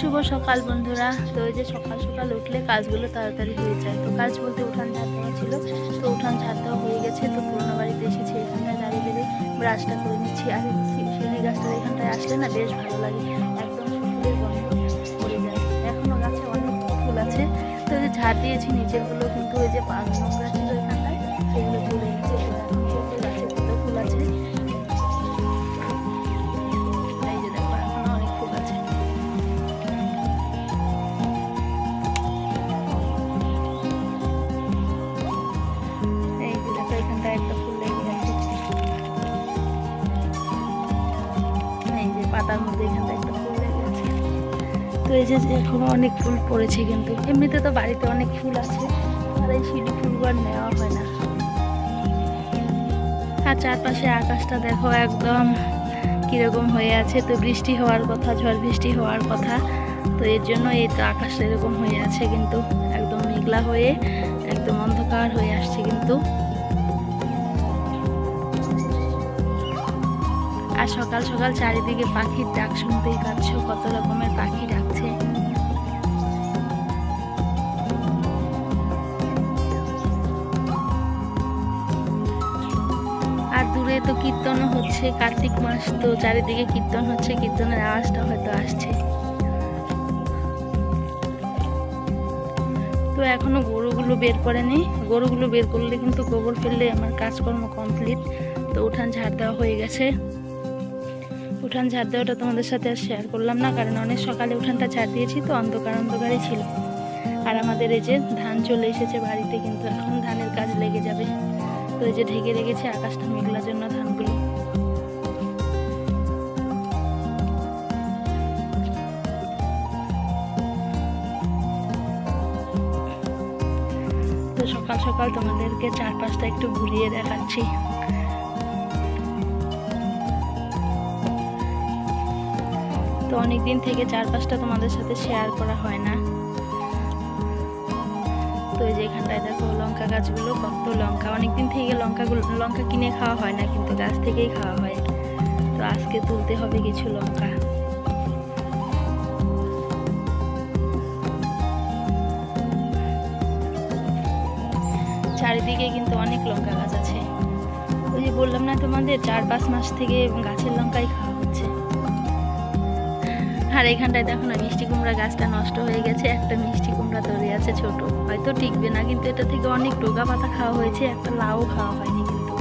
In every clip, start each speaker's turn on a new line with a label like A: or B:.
A: শুভ সকাল বন্ধুরা। তো ওই যে সকাল সকাল উঠলে কাজগুলো তাড়াতাড়ি হয়ে যায়। তো কাজ বলতে উঠান ঝাড় দেওয়া ছিল। তো উঠান ঝাড় দেওয়া হয়ে গেছে। তো পুরোনো বাড়িতে এসেছি, এখানটায় দাঁড়িয়ে দাঁড়িয়ে ব্রাশটা করে নিচ্ছি। আর শিউলি গাছটার এখানটায় আসলে না বেশ ভালো লাগে। একদম ফুলের গন্ধ পড়ে যায়। এখনও গাছে অনেক ফুল আছে। তো ওই যে ঝাড় দিয়েছি, নিচেরগুলো কিন্তু ওই যে পাঁচ নোংরা এই যে এখনও অনেক ফুল পড়েছে কিন্তু। এমনিতে তো বাড়িতে অনেক ফুল আছে, আর এই ফুলগুলো আর নেওয়া হয় না। আর চারপাশে আকাশটা দেখো একদম কীরকম হয়ে আছে, তো বৃষ্টি হওয়ার কথা, ঝড় বৃষ্টি হওয়ার কথা, তো এর জন্য এই তো আকাশটা এরকম হয়ে আছে কিন্তু, একদম মেঘলা হয়ে, একদম অন্ধকার হয়ে আসছে কিন্তু। আর সকাল সকাল চারিদিকে পাখির ডাক শুনতেই পাচ্ছ, কত রকমের পাখি ডাকছে তো কীর্তনও হচ্ছে, কার্তিক মাস তো চারিদিকে কীর্তন হচ্ছে, কীর্তনের আওয়াজটা হয়তো আসছে। তো এখনও গরুগুলো বের করেনি। গরুগুলো বের করলে কিন্তু গোবর ফেললে আমার কাজকর্ম কমপ্লিট তো উঠান ঝাড় দেওয়া হয়ে গেছে। উঠান ঝাড় দেওয়াটা তোমাদের সাথে আর শেয়ার করলাম না, কারণ অনেক সকালে উঠানটা ঝাড় দিয়েছি, তো অন্ধকার অন্ধকারই ছিল। আর আমাদের এই যে ধান চলে এসেছে বাড়িতে, কিন্তু এখন ধানের কাজ লেগে যাবে। এই যে ঢেকে রেখেছে আকাশটা মেঘলার জন্য ধানগুলো। তো সকাল সকাল তোমাদেরকে চারপাশটা একটু ঘুরিয়ে দেখাচ্ছি। তো অনেক দিন থেকে চারপাশটা তোমাদের সাথে শেয়ার করা হয় না। এই যে এখানটায় দেখো লঙ্কা গাছগুলো, কত লঙ্কা। অনেক দিন থেকে লঙ্কাগুলো, লঙ্কা কিনে খাওয়া হয় না, কিন্তু গাছ থেকেই খাওয়া হয়। তো আজকে তুলতে হবে কিছু লঙ্কা। চারিদিকে কিন্তু অনেক লঙ্কা গাছ আছে। ওই যে বললাম না তোমাদের, চার পাঁচ মাস থেকে গাছের লঙ্কাই খাওয়া আর এখানটায় দেখো না, মিষ্টি কুমড়া গাছটা নষ্ট হয়ে গেছে, একটা মিষ্টি কুমড়া ধরে আছে ছোট। হয়তো টিকবে না, কিন্তু এটা থেকে অনেক ডোগা পাতা খাওয়া হয়েছে, একটা লাউ খাওয়া হয়নি কিন্তু।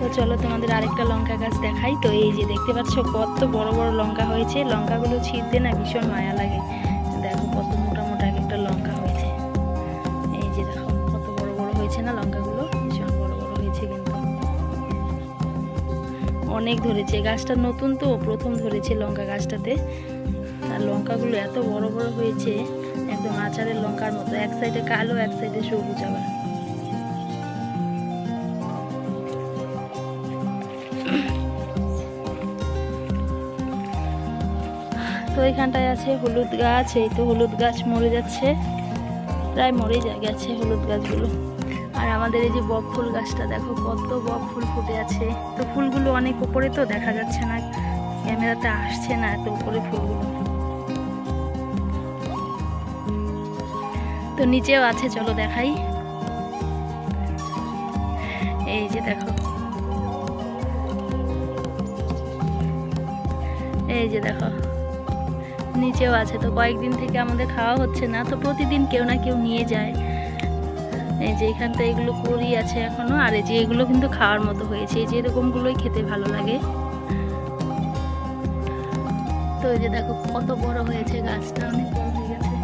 A: তো চলো তোমাদের আরেকটা লঙ্কা গাছ দেখাই। তো এই যে দেখতে পাচ্ছ, কত বড় বড় লঙ্কা হয়েছে। লঙ্কাগুলো ছিঁড়তে না ভীষণ মায়া লাগে। অনেক ধরেছে। গাছটা নতুন তো, প্রথম ধরেছে লঙ্কা গাছটাতে। আর লঙ্কাগুলো এত বড় বড় হয়েছে, একদম আচারের লঙ্কার মতো। এক সাইডে কালো, এক সাইডে সবুজ আবার। তো এখানটায় আছে হলুদ গাছ, এই তো হলুদ গাছ মরে যাচ্ছে। প্রায় মরে গেছে হলুদ গাছগুলো। আমাদের এই যে বক ফুল গাছটা, দেখো কত বক ফুল ফুটে আছে। তো ফুলগুলো অনেক উপরে তো দেখা যাচ্ছে না, ক্যামেরাতে আসছে না এত উপরে ফুলগুলো। তো নিচেও আছে, চলো দেখাই। এই যে দেখো। এই যে দেখো। নিচেও আছে, তো কয়েকদিন থেকে আমাদের খাওয়া হচ্ছে না, তো প্রতিদিন কেউ না কেউ নিয়ে যায়। এই যে এগুলো করি আছে এখনও, আর এই যে এগুলো কিন্তু খাওয়ার মতো হয়েছে। এই যে এরকমগুলোই খেতে ভালো লাগে। তো এই যে দেখো কত বড় হয়েছে গাছটা, অনেক বড় হয়ে গেছে।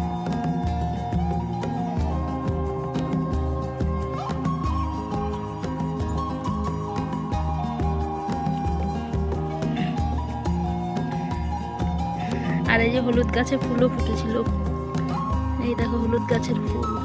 A: আর এই যে হলুদ গাছে ফুলও ফুটেছিল। এই দেখো হলুদ গাছের ফুল।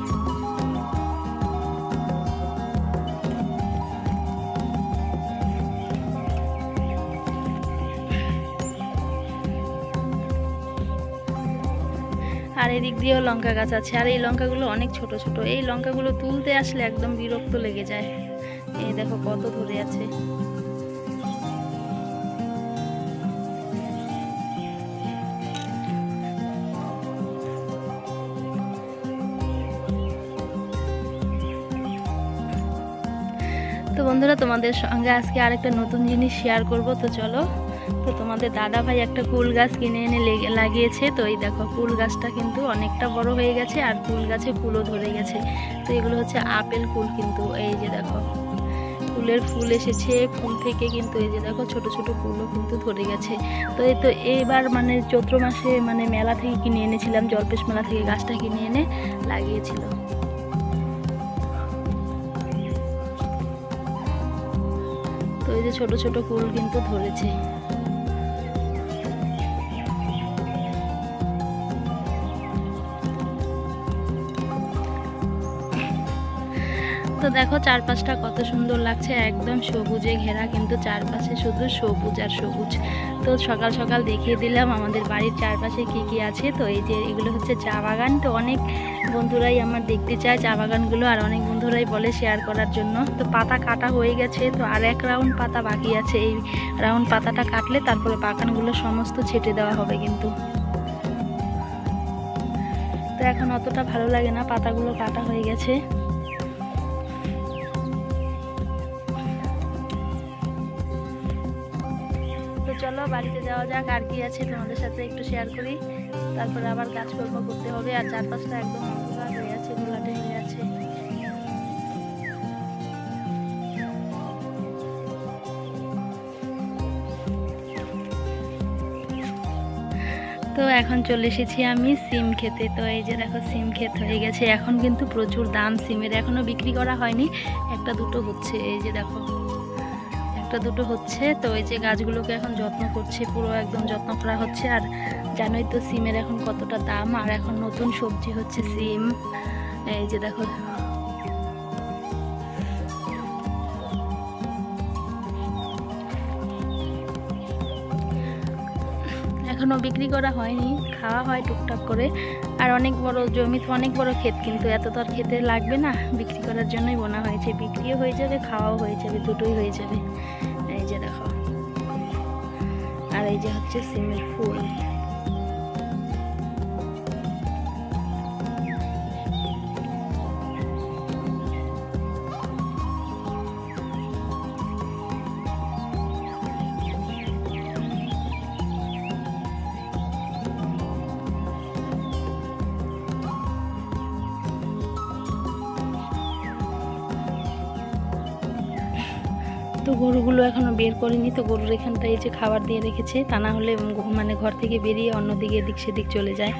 A: আর এদিক দিয়েও লঙ্কা গাছ আছে। আর এই লঙ্কাগুলো অনেক ছোট ছোট। এই লঙ্কাগুলো তুলতে আসলে একদম বিরক্ত লেগে যায়। এই দেখো কত ধরে আছে। তো বন্ধুরা, তোমাদের সঙ্গে আজকে আরেকটা নতুন জিনিস শেয়ার করব। তো চলো তো তোমাদের দাদা ভাই একটা কুল গাছ কিনে এনে লেগে- লাগিয়েছে। তো এই দেখো, কুল গাছটা কিন্তু অনেকটা বড় হয়ে গেছে আর কুল গাছে ফুলও ধরে গেছে। তো এগুলো হচ্ছে আপেল কুল কিন্তু, এই যে দেখো। ফুলের ফুল এসেছে, ফুল থেকে কিন্তু এই যে দেখো, ছোট ছোট ফুলও কিন্তু ধরে গেছে। তো এই তো এবার মানে চৈত্র মাসে মানে মেলা থেকে কিনে এনেছিলাম, জলপেশ মেলা থেকে গাছটা কিনে এনে লাগিয়েছিল। তো এই যে ছোট ছোট ফুল কিন্তু ধরেছে। তো দেখো চারপাশটা কত সুন্দর লাগছে, একদম সবুজে ঘেরা, কিন্তু চারপাশে শুধু সবুজ আর সবুজ। তো সকাল সকাল দেখিয়ে দিলাম আমাদের বাড়ির চারপাশে কি কি আছে। তো এই যে এগুলো হচ্ছে চা বাগান। তো অনেক বন্ধুরাই আমার দেখতে চায় চা বাগানগুলো আর অনেক বন্ধুরাই বলে শেয়ার করার জন্য। তো পাতা কাটা হয়ে গেছে, তো আর এক রাউন্ড পাতা বাকি আছে। এই রাউন্ড পাতাটা কাটলে তারপরে বাগানগুলো সমস্ত ছেটে দেওয়া হবে কিন্তু। তো এখন অতটা ভালো লাগে না, পাতাগুলো কাটা হয়ে গেছে। বাড়িতে যাওয়া যাক, আর কি আছে তোমাদের সাথে একটু শেয়ার করি। তারপরে আবার কাজকর্ম করতে হবে, আর চারপাশটা একদম হয়ে আছে ঘোলাটে হয়ে আছে। তো এখন চলে এসেছি আমি সিম খেতে। তো এই যে দেখো, সিম ক্ষেত হয়ে গেছে। এখন কিন্তু প্রচুর দাম, সিমের এখনও বিক্রি করা হয়নি, একটা দুটো হচ্ছে। এই যে দেখো একটা দুটো হচ্ছে। তো এই যে গাছগুলোকে এখন যত্ন করছে, পুরো একদম যত্ন করা হচ্ছে। আর জানোই তো সিমের এখন কতটা দাম। আর এখন নতুন সবজি হচ্ছে সিম। এই যে দেখো এখনও বিক্রি করা হয়নি, খাওয়া হয় টুকটাক করে। আর অনেক বড় জমিতে অনেক বড় ক্ষেত, কিন্তু এত তো আর খেতে লাগবে না। বিক্রি করার জন্যই বোনা হয়েছে। বিক্রিও হয়ে যাবে, খাওয়াও হয়ে যাবে, দুটোই হয়ে যাবে। এই যে দেখো। আর এই যে হচ্ছে সিমের ফুল। গরুগুলো এখনও বের করিনি, তো গরুর এখানটায় যে খাবার দিয়ে রেখেছে। তা না হলে মানে ঘর থেকে বেরিয়ে অন্যদিকে এদিক সেদিক চলে যায়।